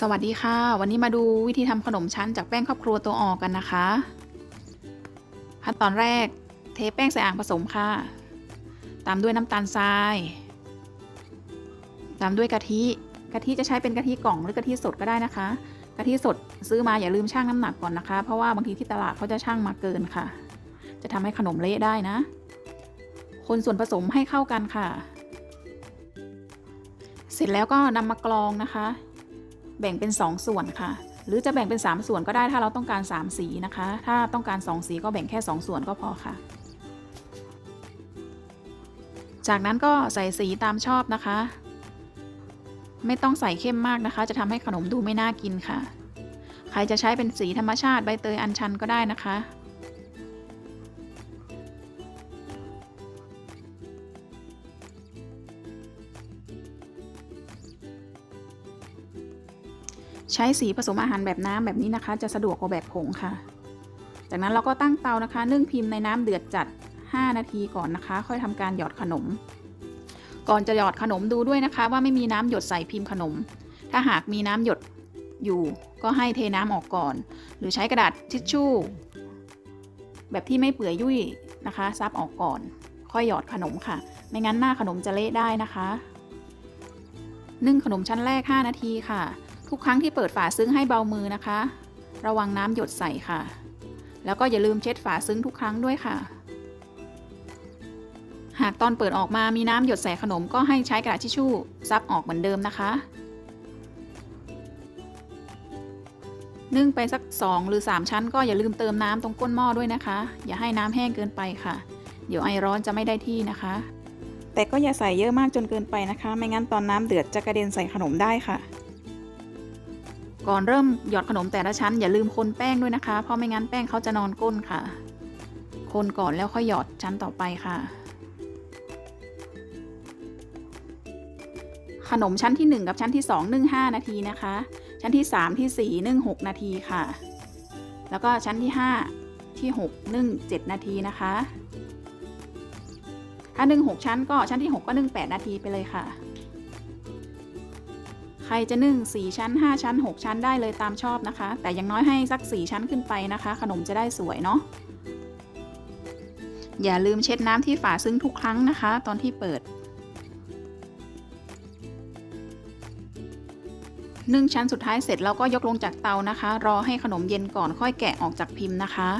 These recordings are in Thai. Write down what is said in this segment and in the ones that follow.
สวัสดีค่ะ วันนี้มาดูวิธีทำขนมชั้นจากแป้งครอบครัวตัวออกกันนะคะ ขั้นตอนแรกเทแป้งใส่อ่างผสมค่ะ ตามด้วยน้ำตาลทราย ตามด้วยกะทิ กะทิจะใช้เป็นกะทิกล่องหรือกะทิสดก็ได้นะคะ กะทิสดซื้อมาอย่าลืมชั่งน้ำหนักก่อนนะคะ เพราะว่าบางทีที่ตลาดเขาจะชั่งมาเกินค่ะ จะทำให้ขนมเละได้นะ คนส่วนผสมให้เข้ากันค่ะ เสร็จแล้วก็นำมากรองนะคะ แบ่งเป็น 2 ส่วนค่ะ หรือจะแบ่งเป็น 3 ส่วนก็ได้ถ้าเราต้องการ 3 สีนะคะ ถ้าต้องการ 2 สีก็แบ่งแค่ 2 ส่วนก็พอค่ะ จากนั้นก็ใส่สีตามชอบนะคะ ไม่ต้องใส่เข้มมากนะคะ จะทำให้ขนมดูไม่น่ากินค่ะ ใครจะใช้เป็นสีธรรมชาติใบเตยอัญชันก็ได้นะคะ ใช้สีผสมอาหารแบบน้ำแบบนี้นะคะ จะสะดวกกว่าแบบผงค่ะ จากนั้นเราก็ตั้งเตานะคะ นึ่งพิมพ์ในน้ำเดือดจัด 5 นาทีก่อนนะคะ ค่อยทำการหยอดขนม ก่อนจะหยอดขนมดูด้วยนะคะ ว่าไม่มีน้ำหยดใส่พิมพ์ขนม ถ้าหากมีน้ำหยดอยู่ ก็ให้เทน้ำออกก่อน หรือใช้กระดาษทิชชู่ แบบที่ไม่เปื่อยยุ่ยนะคะซับออกก่อน ค่อยหยอดขนมค่ะ ไม่งั้นหน้าขนมจะเละได้นะคะ นึ่งขนมชั้นแรก 5 นาทีค่ะ ทุกครั้งที่เปิดฝาซึ้งให้เบามือนะคะ ระวังน้ำหยดใส่ค่ะ แล้วก็อย่าลืมเช็ดฝาซึ้งทุกครั้งด้วยค่ะ หากตอนเปิดออกมามีน้ำหยดใส่ขนมก็ให้ใช้กระดาษทิชชู่ซับออกเหมือนเดิมนะคะนึ่งไปสัก 2 หรือ 3 ชั้นก็อย่าลืมเติมน้ำตรงก้นหม้อด้วยนะคะ อย่าให้น้ำแห้งเกินไปค่ะ เดี๋ยวไอร้อนจะไม่ได้ที่นะคะ แต่ก็อย่าใส่เยอะมากจนเกินไปนะคะ ไม่งั้นตอนน้ำเดือดจะกระเด็นใส่ขนมได้ค่ะ ก่อนเริ่มหยอดขนมแต่ละชั้น อย่าลืมคนแป้งด้วยนะคะ เพราะไม่งั้นแป้งเขาจะนอนก้นค่ะ คนก่อนแล้วค่อยหยอดชั้นต่อไปค่ะ ขนมชั้นที่ 1 กับชั้นที่ 2 นึ่ง5นาทีนะคะ ชั้นที่ 3 ที่ 4 นึ่ง6นาทีค่ะ แล้วก็ชั้นที่ 5 ที่ 6 นึ่ง7นาทีนะคะ ถ้านึ่ง6ชั้นก็ชั้นที่ 6 ก็นึ่ง8นาทีไปเลยค่ะ ใครจะนึ่ง 4 ชั้น 5 ชั้น 6 ชั้นได้เลยตามชอบนะคะ แต่อย่างน้อยให้สัก 4 ชั้นขึ้นไปนะคะ ขนมจะได้สวยเนาะอย่าลืมเช็ดน้ำที่ฝาซึ้งทุกครั้งนะคะ ตอนที่เปิดนึ่งชั้นสุดท้ายเสร็จแล้วก็ยกลงจากเตานะคะ รอให้ขนมเย็นก่อนค่อยแกะออกจากพิมพ์นะคะ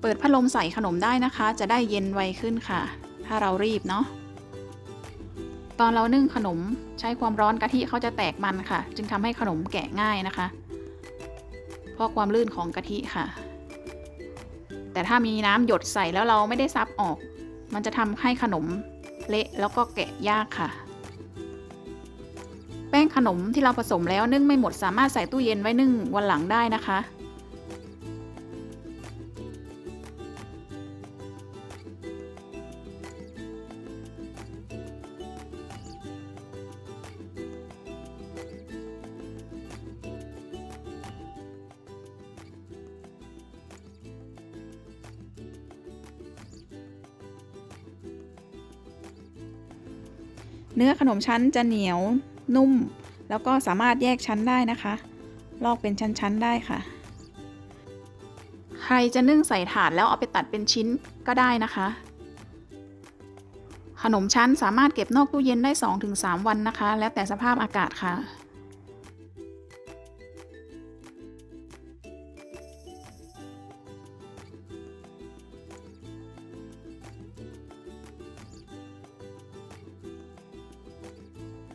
เปิดพัดลมใส่ขนมได้นะคะ จะได้เย็นไวขึ้นค่ะ ถ้าเรารีบเนาะ ตอนเรานึ่งขนมใช้ความร้อนกะทิเขาจะแตกมันค่ะ จึงทำให้ขนมแกะง่ายนะคะ เพราะความลื่นของกะทิค่ะ แต่ถ้ามีน้ำหยดใส่แล้วเราไม่ได้ซับออก มันจะทำให้ขนมเละแล้วก็แกะยากค่ะ แป้งขนมที่เราผสมแล้วนึ่งไม่หมดสามารถใส่ตู้เย็นไว้นึ่งวันหลังได้นะคะ เนื้อขนมชั้นจะเหนียวนุ่ม แล้วก็สามารถแยกชั้นได้นะคะ ลอกเป็นชั้นๆได้ค่ะ ใครจะนึ่งใส่ถาดแล้วเอาไปตัดเป็นชิ้นก็ได้นะคะ ขนมชั้นสามารถเก็บนอกตู้เย็นได้ 2-3 วันนะคะ แล้วแต่สภาพอากาศค่ะ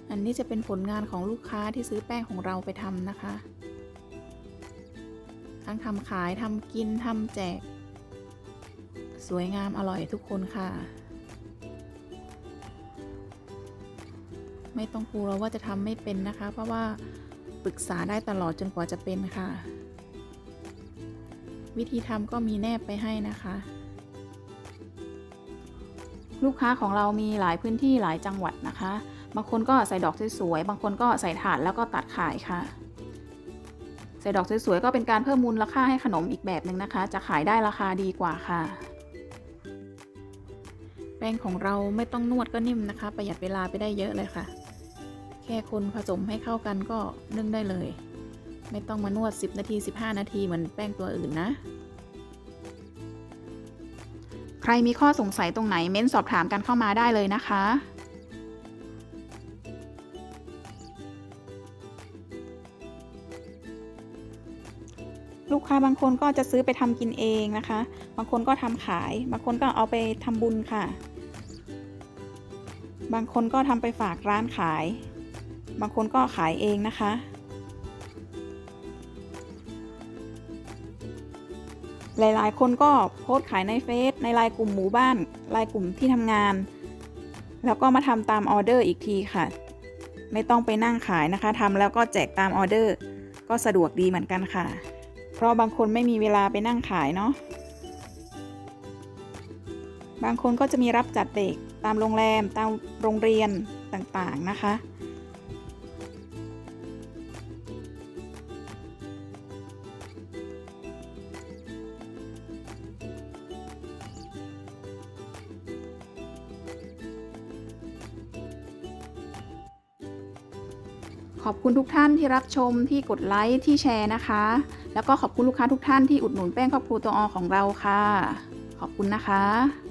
อันนี้จะเป็นผลงานของลูกค้าที่ซื้อแป้งของเราไปทำนะคะ ทั้งทำขายทำกินทำแจก สวยงามอร่อยทุกคนค่ะ ไม่ต้องกลัวว่าจะทำไม่เป็นนะคะ เพราะว่าปรึกษาได้ตลอดจนกว่าจะเป็นค่ะ วิธีทำก็มีแนบไปให้นะคะ ลูกค้าของเรามีหลายพื้นที่หลายจังหวัดนะคะ บางคนก็ใส่ดอกสวยๆ บางคนก็ใส่ถาดแล้วก็ตัดขายค่ะ ใส่ดอกสวยๆ ก็เป็นการเพิ่มมูลค่าให้ขนมอีกแบบหนึ่งนะคะ จะขายได้ราคาดีกว่าค่ะ แป้งของเราไม่ต้องนวดก็นิ่มนะคะ ประหยัดเวลาไปได้เยอะเลยค่ะ แคค่คนผสมให้เข้ากันก็นึ่งได้เลย ไม่ต้องมานวด 10 นาที 15 นาทีเหมือนแป้งตัวอื่นนะใครมีข้อสงสัยตรงไหนเม้นสอบถามกันเข้ามาได้เลยนะคะ ลูกค้าบางคนก็จะซื้อไปทำกินเองนะคะ บางคนก็ทำขาย บางคนก็เอาไปทำบุญค่ะ บางคนก็ทำไปฝากร้านขาย บางคนก็ขายเองนะคะ หลายๆ คนก็โพสต์ขายในเฟซในไลน์กลุ่มหมู่บ้านไลน์กลุ่มที่ทำงาน แล้วก็มาทำตามออเดอร์อีกทีค่ะ ไม่ต้องไปนั่งขายนะคะทำแล้วก็แจกตามออเดอร์ก็สะดวกดีเหมือนกันค่ะ เพราะบางคนไม่มีเวลาไปนั่งขายเนาะบางคนก็จะมีรับจัดเด็กตามโรงแรมตามโรงเรียนต่างๆนะคะ ขอบคุณทุกท่านที่รับชมที่กดไลค์ที่แชร์นะคะ แล้วก็ขอบคุณลูกค้าทุกท่านที่อุดหนุนแป้งครอบครัวตัวอของเราค่ะ ขอบคุณนะคะ